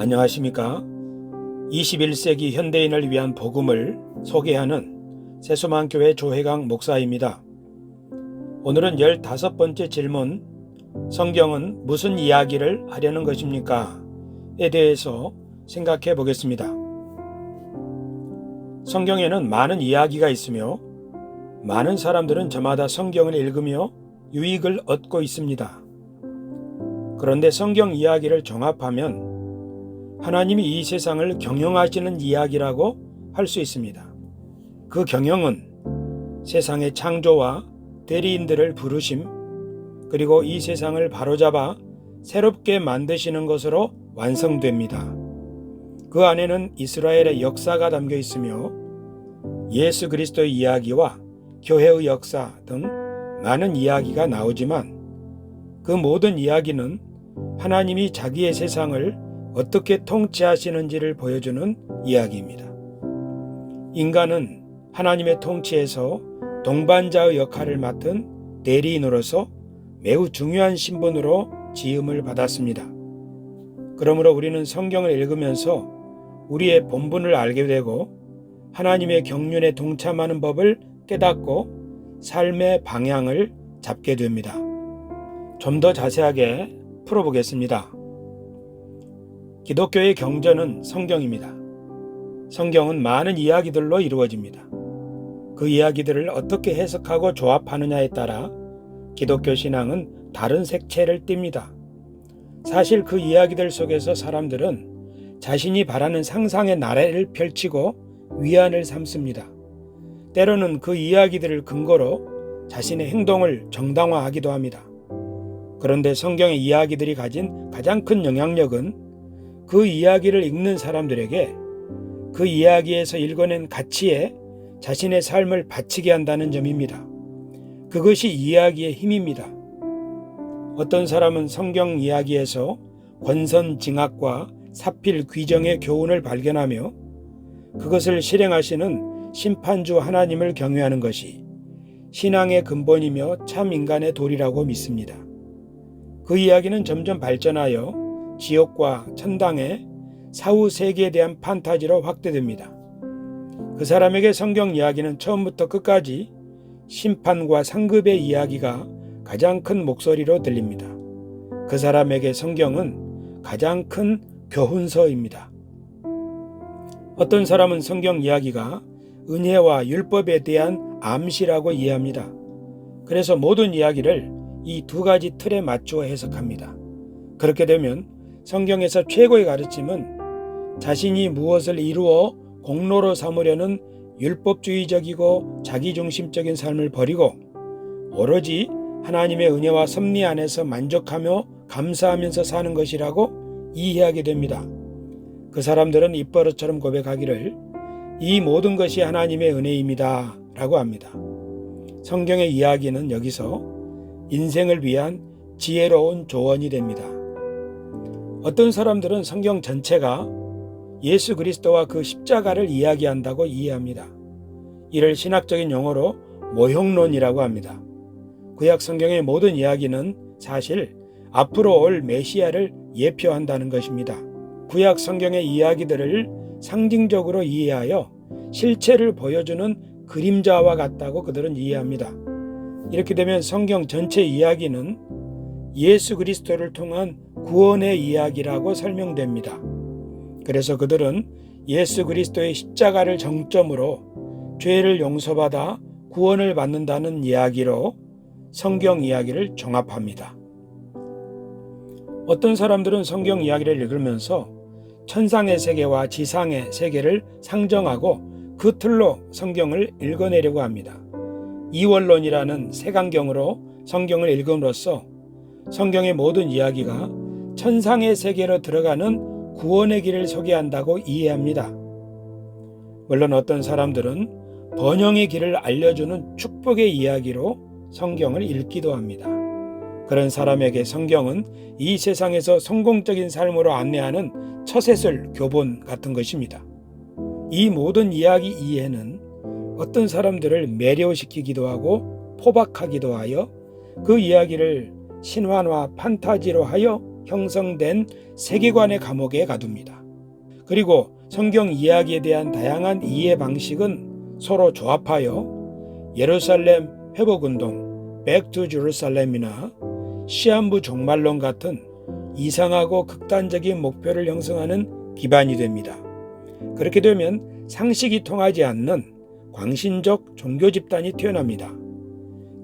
안녕하십니까? 21세기 현대인을 위한 복음을 소개하는 세수만교회 조혜강 목사입니다. 오늘은 15번째 질문, 성경은 무슨 이야기를 하려는 것입니까? 에 대해서 생각해 보겠습니다. 성경에는 많은 이야기가 있으며 많은 사람들은 저마다 성경을 읽으며 유익을 얻고 있습니다. 그런데 성경 이야기를 종합하면 하나님이 이 세상을 경영하시는 이야기라고 할 수 있습니다. 그 경영은 세상의 창조와 대리인들을 부르심, 그리고 이 세상을 바로잡아 새롭게 만드시는 것으로 완성됩니다. 그 안에는 이스라엘의 역사가 담겨 있으며 예수 그리스도의 이야기와 교회의 역사 등 많은 이야기가 나오지만 그 모든 이야기는 하나님이 자기의 세상을 어떻게 통치하시는지를 보여주는 이야기입니다. 인간은 하나님의 통치에서 동반자의 역할을 맡은 대리인으로서 매우 중요한 신분으로 지음을 받았습니다. 그러므로 우리는 성경을 읽으면서 우리의 본분을 알게 되고 하나님의 경륜에 동참하는 법을 깨닫고 삶의 방향을 잡게 됩니다. 좀 더 자세하게 풀어보겠습니다. 기독교의 경전은 성경입니다. 성경은 많은 이야기들로 이루어집니다. 그 이야기들을 어떻게 해석하고 조합하느냐에 따라 기독교 신앙은 다른 색채를 띱니다. 사실 그 이야기들 속에서 사람들은 자신이 바라는 상상의 나래를 펼치고 위안을 삼습니다. 때로는 그 이야기들을 근거로 자신의 행동을 정당화하기도 합니다. 그런데 성경의 이야기들이 가진 가장 큰 영향력은 그 이야기를 읽는 사람들에게 그 이야기에서 읽어낸 가치에 자신의 삶을 바치게 한다는 점입니다. 그것이 이야기의 힘입니다. 어떤 사람은 성경 이야기에서 권선징악과 사필 귀정의 교훈을 발견하며 그것을 실행하시는 심판주 하나님을 경외하는 것이 신앙의 근본이며 참 인간의 도리라고 믿습니다. 그 이야기는 점점 발전하여 지옥과 천당의 사후 세계에 대한 판타지로 확대됩니다. 그 사람에게 성경 이야기는 처음부터 끝까지 심판과 상급의 이야기가 가장 큰 목소리로 들립니다. 그 사람에게 성경은 가장 큰 교훈서입니다. 어떤 사람은 성경 이야기가 은혜와 율법에 대한 암시라고 이해합니다. 그래서 모든 이야기를 이 두 가지 틀에 맞추어 해석합니다. 그렇게 되면 성경에서 최고의 가르침은 자신이 무엇을 이루어 공로로 삼으려는 율법주의적이고 자기중심적인 삶을 버리고 오로지 하나님의 은혜와 섭리 안에서 만족하며 감사하면서 사는 것이라고 이해하게 됩니다. 그 사람들은 입버릇처럼 고백하기를 이 모든 것이 하나님의 은혜입니다. 라고 합니다. 성경의 이야기는 여기서 인생을 위한 지혜로운 조언이 됩니다. 어떤 사람들은 성경 전체가 예수 그리스도와 그 십자가를 이야기한다고 이해합니다. 이를 신학적인 용어로 모형론이라고 합니다. 구약 성경의 모든 이야기는 사실 앞으로 올 메시아를 예표한다는 것입니다. 구약 성경의 이야기들을 상징적으로 이해하여 실체를 보여주는 그림자와 같다고 그들은 이해합니다. 이렇게 되면 성경 전체 이야기는 예수 그리스도를 통한 구원의 이야기라고 설명됩니다. 그래서 그들은 예수 그리스도의 십자가를 정점으로 죄를 용서받아 구원을 받는다는 이야기로 성경 이야기를 종합합니다. 어떤 사람들은 성경 이야기를 읽으면서 천상의 세계와 지상의 세계를 상정하고 그 틀로 성경을 읽어내려고 합니다. 이원론이라는 세강경으로 성경을 읽음으로써 성경의 모든 이야기가 천상의 세계로 들어가는 구원의 길을 소개한다고 이해합니다. 물론 어떤 사람들은 번영의 길을 알려주는 축복의 이야기로 성경을 읽기도 합니다. 그런 사람에게 성경은 이 세상에서 성공적인 삶으로 안내하는 처세술 교본 같은 것입니다. 이 모든 이야기 이해는 어떤 사람들을 매료시키기도 하고 포박하기도 하여 그 이야기를 신화나 판타지로 하여 형성된 세계관의 감옥에 가둡니다. 그리고 성경 이야기에 대한 다양한 이해 방식은 서로 조합하여 예루살렘 회복운동, 백투 제루살렘이나 시한부 종말론 같은 이상하고 극단적인 목표를 형성하는 기반이 됩니다. 그렇게 되면 상식이 통하지 않는 광신적 종교 집단이 태어납니다.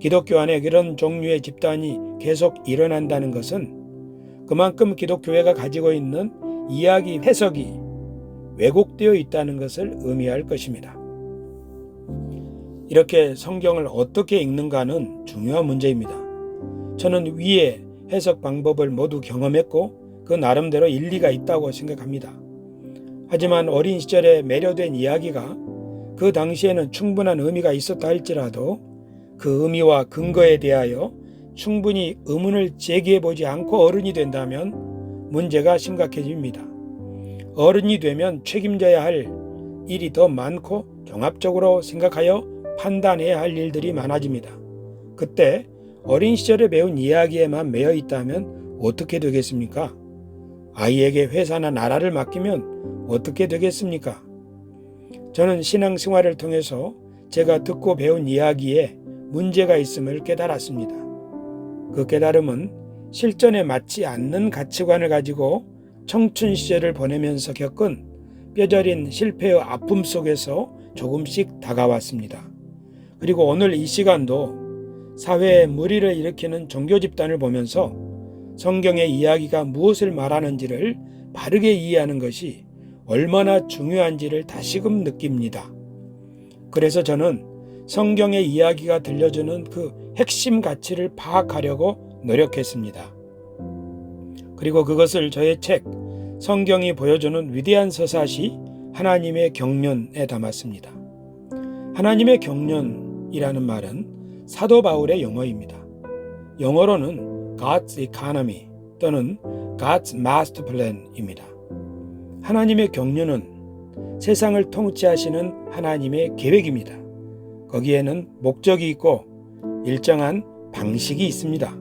기독교 안에 그런 종류의 집단이 계속 일어난다는 것은 그만큼 기독교회가 가지고 있는 이야기 해석이 왜곡되어 있다는 것을 의미할 것입니다. 이렇게 성경을 어떻게 읽는가는 중요한 문제입니다. 저는 위의 해석 방법을 모두 경험했고 그 나름대로 일리가 있다고 생각합니다. 하지만 어린 시절에 매료된 이야기가 그 당시에는 충분한 의미가 있었다 할지라도 그 의미와 근거에 대하여 충분히 의문을 제기해 보지 않고 어른이 된다면 문제가 심각해집니다. 어른이 되면 책임져야 할 일이 더 많고 종합적으로 생각하여 판단해야 할 일들이 많아집니다. 그때 어린 시절에 배운 이야기에만 매여 있다면 어떻게 되겠습니까? 아이에게 회사나 나라를 맡기면 어떻게 되겠습니까? 저는 신앙생활을 통해서 제가 듣고 배운 이야기에 문제가 있음을 깨달았습니다. 그 깨달음은 실전에 맞지 않는 가치관을 가지고 청춘 시절을 보내면서 겪은 뼈저린 실패의 아픔 속에서 조금씩 다가왔습니다. 그리고 오늘 이 시간도 사회에 무리를 일으키는 종교 집단을 보면서 성경의 이야기가 무엇을 말하는지를 바르게 이해하는 것이 얼마나 중요한지를 다시금 느낍니다. 그래서 저는 성경의 이야기가 들려주는 그 핵심 가치를 파악하려고 노력했습니다. 그리고 그것을 저의 책 성경이 보여주는 위대한 서사시 하나님의 경륜에 담았습니다. 하나님의 경륜이라는 말은 사도 바울의 영어입니다. 영어로는 God's Economy 또는 God's Master Plan입니다. 하나님의 경륜은 세상을 통치하시는 하나님의 계획입니다. 거기에는 목적이 있고 일정한 방식이 있습니다.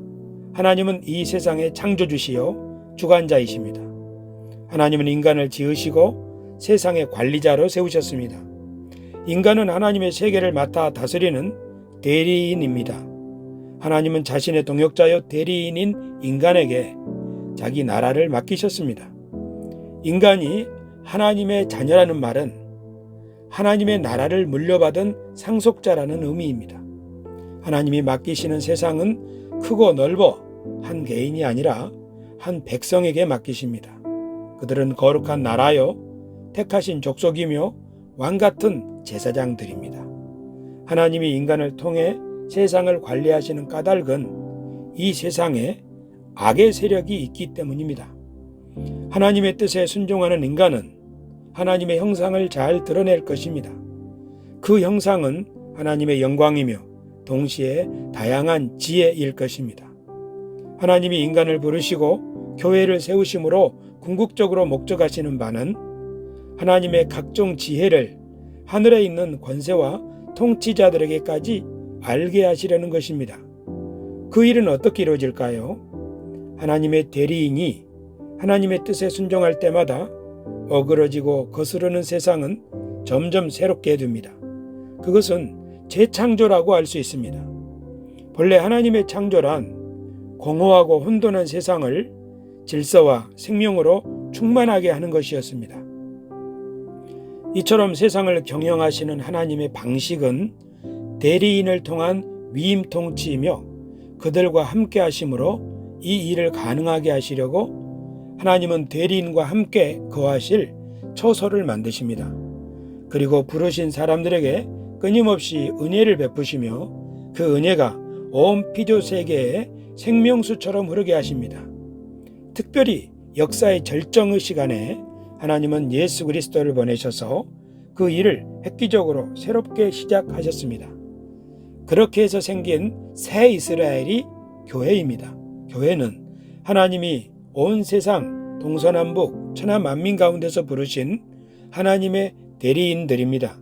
하나님은 이 세상의 창조주시요 주관자이십니다. 하나님은 인간을 지으시고 세상의 관리자로 세우셨습니다. 인간은 하나님의 세계를 맡아 다스리는 대리인입니다. 하나님은 자신의 동역자여 대리인인 인간에게 자기 나라를 맡기셨습니다. 인간이 하나님의 자녀라는 말은 하나님의 나라를 물려받은 상속자라는 의미입니다. 하나님이 맡기시는 세상은 크고 넓어 한 개인이 아니라 한 백성에게 맡기십니다. 그들은 거룩한 나라요, 택하신 족속이며 왕 같은 제사장들입니다. 하나님이 인간을 통해 세상을 관리하시는 까닭은 이 세상에 악의 세력이 있기 때문입니다. 하나님의 뜻에 순종하는 인간은 하나님의 형상을 잘 드러낼 것입니다. 그 형상은 하나님의 영광이며 동시에 다양한 지혜일 것입니다. 하나님이 인간을 부르시고 교회를 세우심으로 궁극적으로 목적하시는 바는 하나님의 각종 지혜를 하늘에 있는 권세와 통치자들에게까지 알게 하시려는 것입니다. 그 일은 어떻게 이루어질까요? 하나님의 대리인이 하나님의 뜻에 순종할 때마다 어그러지고 거스르는 세상은 점점 새롭게 됩니다. 그것은 재창조라고 할 수 있습니다. 본래 하나님의 창조란 공허하고 혼돈한 세상을 질서와 생명으로 충만하게 하는 것이었습니다. 이처럼 세상을 경영하시는 하나님의 방식은 대리인을 통한 위임 통치이며 그들과 함께 하심으로 이 일을 가능하게 하시려고 하나님은 대리인과 함께 거하실 처소를 만드십니다. 그리고 부르신 사람들에게 끊임없이 은혜를 베푸시며 그 은혜가 온 피조 세계에 생명수처럼 흐르게 하십니다. 특별히 역사의 절정의 시간에 하나님은 예수 그리스도를 보내셔서 그 일을 획기적으로 새롭게 시작하셨습니다. 그렇게 해서 생긴 새 이스라엘이 교회입니다. 교회는 하나님이 온 세상 동서남북 천하 만민 가운데서 부르신 하나님의 대리인들입니다.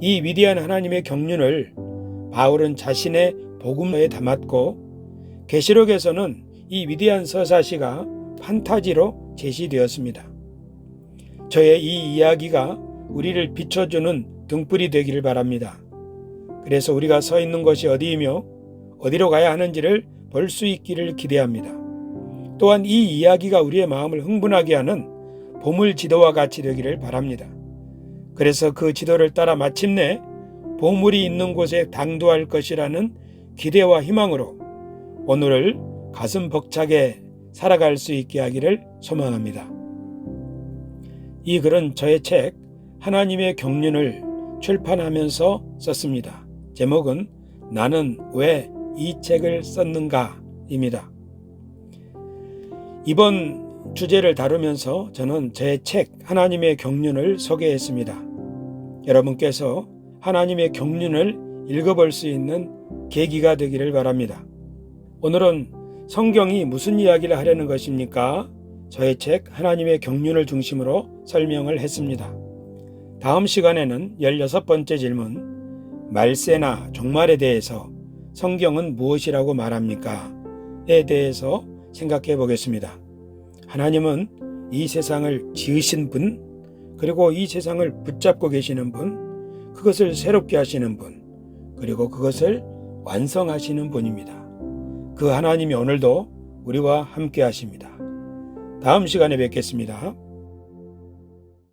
이 위대한 하나님의 경륜을 바울은 자신의 복음에 담았고 계시록에서는 이 위대한 서사시가 판타지로 제시되었습니다. 저의 이 이야기가 우리를 비춰주는 등불이 되기를 바랍니다. 그래서 우리가 서 있는 것이 어디이며 어디로 가야 하는지를 볼 수 있기를 기대합니다. 또한 이 이야기가 우리의 마음을 흥분하게 하는 보물 지도와 같이 되기를 바랍니다. 그래서 그 지도를 따라 마침내 보물이 있는 곳에 당도할 것이라는 기대와 희망으로 오늘을 가슴 벅차게 살아갈 수 있게 하기를 소망합니다. 이 글은 저의 책 하나님의 경륜을 출판하면서 썼습니다. 제목은 나는 왜 이 책을 썼는가입니다. 이번 주제를 다루면서 저는 제 책 하나님의 경륜을 소개했습니다. 여러분께서 하나님의 경륜을 읽어볼 수 있는 계기가 되기를 바랍니다. 오늘은 성경이 무슨 이야기를 하려는 것입니까? 저의 책 하나님의 경륜을 중심으로 설명을 했습니다. 다음 시간에는 16번째 질문, 말세나 종말에 대해서 성경은 무엇이라고 말합니까? 에 대해서 생각해 보겠습니다. 하나님은 이 세상을 지으신 분, 그리고 이 세상을 붙잡고 계시는 분, 그것을 새롭게 하시는 분, 그리고 그것을 완성하시는 분입니다. 그 하나님이 오늘도 우리와 함께 하십니다. 다음 시간에 뵙겠습니다.